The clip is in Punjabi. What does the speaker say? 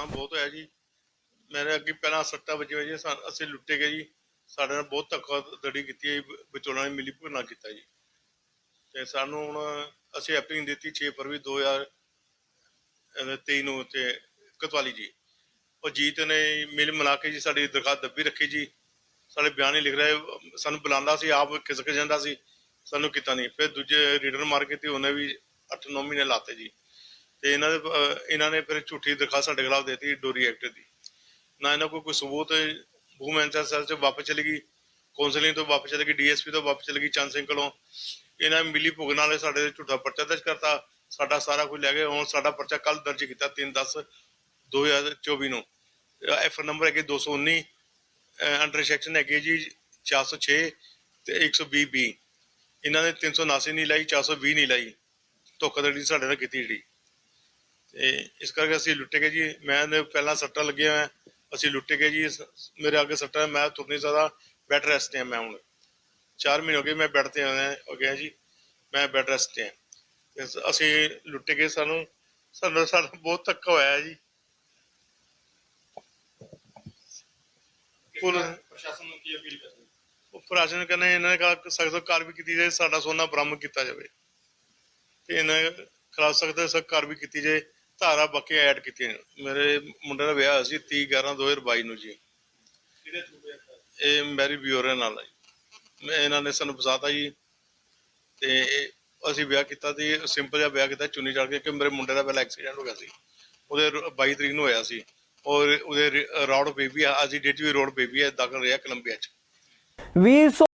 ਨੁਕਸਾਨ ਬਹੁਤ ਹੋਇਆ ਜੀ। ਮੇਰੇ ਅੱਗੇ ਪਹਿਲਾਂ ਸੱਟਾਂ ਵੱਜੀਆਂ ਜੀ ਅਸੀਂ ਲੁੱਟੇ ਗਏ ਜੀ। ਸਾਡੇ ਨਾਲ ਬਹੁਤ ਧੱਕਾ ਦੜੀ ਕੀਤੀ ਹੈ ਜੀ, ਨੇ ਮਿਲੀ ਭੁਗਤਣਾ ਕੀਤਾ ਜੀ। ਤੇ ਸਾਨੂੰ ਹੁਣ ਅਸੀਂ ਐਪਲਿੰਗ ਦਿੱਤੀ 6 ਫਰਵਰੀ 2023 ਨੂੰ ਤੇ ਕਤਵਾਲੀ ਜੀ। ਉਹ ਜੀਤ ਨੇ ਮਿਲ ਮਿਲਾ ਕੇ ਜੀ ਸਾਡੀ ਦਰਖਾਸਤ ਦੱਬੀ ਰੱਖੀ ਜੀ। ਸਾਡੇ ਬਿਆਨ ਹੀ ਲਿਖ ਰਿਹਾ। ਸਾਨੂੰ ਬੁਲਾਉਂਦਾ ਸੀ ਆਪ ਖਿਸਕ ਜਾਂਦਾ ਸੀ। ਸਾਨੂੰ ਕੀਤਾ ਨਹੀਂ। ਫਿਰ ਦੂਜੇ ਰੀਡਰ ਮਾਰ ਕੇ ਤੇ ਉਹਨੇ ਵੀ 8-9 ਮਹੀਨੇ ਲਾਤੇ ਜੀ। ਤੇ ਇਹਨਾਂ ਦੇ ਇਹਨਾਂ ਨੇ ਫਿਰ ਝੂਠੀ ਦਰਖਾਸਤ ਸਾਡੇ ਖਿਲਾਫ ਦੇਤੀ ਡੋਰੀ ਐਕਟ ਦੀ। ਨਾ ਇਹਨਾਂ ਕੋਲ ਕੋਈ ਸਬੂਤ ਵੂਮਨ ਸੈਲ ਚ ਵਾਪਸ ਚਲੀ ਗਈ ਕਾਉਂਸਲਿੰਗ ਤੋਂ ਵਾਪਸ ਚਲੀ ਗਈ ਡੀਐਸਪੀ ਤੋਂ ਵਾਪਸ ਚਲੀ ਗਈ, ਚੰਦ ਸਿੰਘ ਕੋਲੋਂ। ਇਹਨਾਂ ਮਿਲੀ ਭੁਗਣ ਵਾਲੇ ਸਾਡੇ ਤੇ ਝੂਠਾ ਪਰਚਾ ਦਰਜ ਕਰਤਾ। ਸਾਡਾ ਸਾਰਾ ਕੁਝ ਲੈ ਗਏ। ਹੁਣ ਸਾਡਾ ਪਰਚਾ ਕੱਲ ਦਰਜ ਕੀਤਾ 3 10 2024 ਨੂੰ। ਐਫ ਨੰਬਰ ਹੈਗੇ 219 ਅੰਡਰ ਸੈਕਸ਼ਨ ਹੈਗੇ ਜੀ 406 ਤੇ 120 ਬੀ ਇਹਨਾਂ ਨੇ 379 ਨਹੀਂ ਲਾਈ 420 ਨਹੀਂ ਲਾਈ। ਧੋਖਾਧੜੀ ਸਾਡੇ ਨਾਲ ਕੀਤੀ ਜਿਹੜੀ। ਤੇ ਇਸ ਕਰਕੇ ਅਸੀਂ ਲੁੱਟੇ ਗਏ ਜੀ। ਮੈਂ ਨੇ ਪਹਿਲਾਂ ਸੱਟਾਂ ਲੱਗੀਆਂ ਹੋਇਆ ਅਸੀਂ ਲੁੱਟੇ ਗਏ ਜੀ। ਮੇਰੇ ਅੱਗੇ ਸੱਟਾਂ ਮੈਂ ਤੁਰ ਨਹੀਂ ਸਕਦਾ। ਬੈੱਡ ਰੈਸਟ ਤੇ ਮੈਂ ਹੁਣ। 4 ਮਹੀਨੇ ਹੋ ਗਏ ਮੈਂ ਬੈੱਡ ਤੇ ਆਇਆ ਹੋ ਗਿਆ ਜੀ। ਮੈਂ ਬੈੱਡ ਰੈਸਟ ਤੇ ਅਸੀਂ ਲੁੱਟੇ ਗਏ ਸਾਨੂੰ ਸਾਨੂੰ ਸਾਡਾ ਬਹੁਤ ਧੱਕਾ ਹੋਇਆ ਜੀ। ਪੁਲਿਸ ਪ੍ਰਸ਼ਾਸਨ ਨੂੰ ਕੀ ਅਪੀਲ ਕਰਦੇ ਉਹ ਪ੍ਰਸ਼ਾਸਨ ਕਹਿੰਦੇ ਇਹਨਾਂ ਨੇ ਕਹਾ ਸਖਤ ਕਾਰਵਾਈ ਕੀਤੀ ਜਾਏ ਸਾਡਾ ਸੋਨਾ ਬਰਾਮਦ ਕੀਤਾ ਜਾਵੇ। ਤੇ ਇਹਨਾਂ ਖਿਲਾਫ ਸਖਤ ਸਖਤ ਕਾਰਵਾਈ ਕੀਤੀ ਜਾਏ। ਧਾਰਾ ਬਾਕੀ ਐਡ ਕੀਤੀਆਂ। ਮੇਰੇ ਮੁੰਡੇ ਦਾ ਵਿਆਹ ਹੋਇਆ ਸੀ 30 11 2022 ਨੂੰ ਜੀ। ਕਿਹਦੇ ਥਰੂ ਹੋਇਆ ਇਹ ਮੈਰੀ ਬਿਓਰੇ ਨਾਲ ਜੀ। ਮੈਂ ਇਹਨਾਂ ਨੇ ਸਾਨੂੰ ਫਸਾਤਾ ਜੀ। ਤੇ ਅਸੀਂ ਵਿਆਹ ਕੀਤਾ ਸੀ ਸਿੰਪਲ ਜਿਹਾ ਵਿਆਹ ਕੀਤਾ ਚੁੰਨੀ ਚੜ ਕੇ ਕਿ ਮੇਰੇ ਮੁੰਡੇ ਦਾ ਪਹਿਲਾਂ ਐਕਸੀਡੈਂਟ ਹੋ ਗਿਆ ਸੀ। ਉਹਦੇ ਰ- 22 ਤਰੀਕ ਨੂੰ ਹੋਇਆ ਸੀ। ਔਰ ਉਹਦੇ ਰੌਡ ਬੇਬੀ ਆ ਅਸੀਂ ਡੇਟੀ ਵੀ ਰੋਡ ਬੇਬੀ ਹੈ ਦਾਖਲ ਰਿਹਾ ਕੋਲੰਬੀਆ ਚ। ਵੀਰ ਸੌ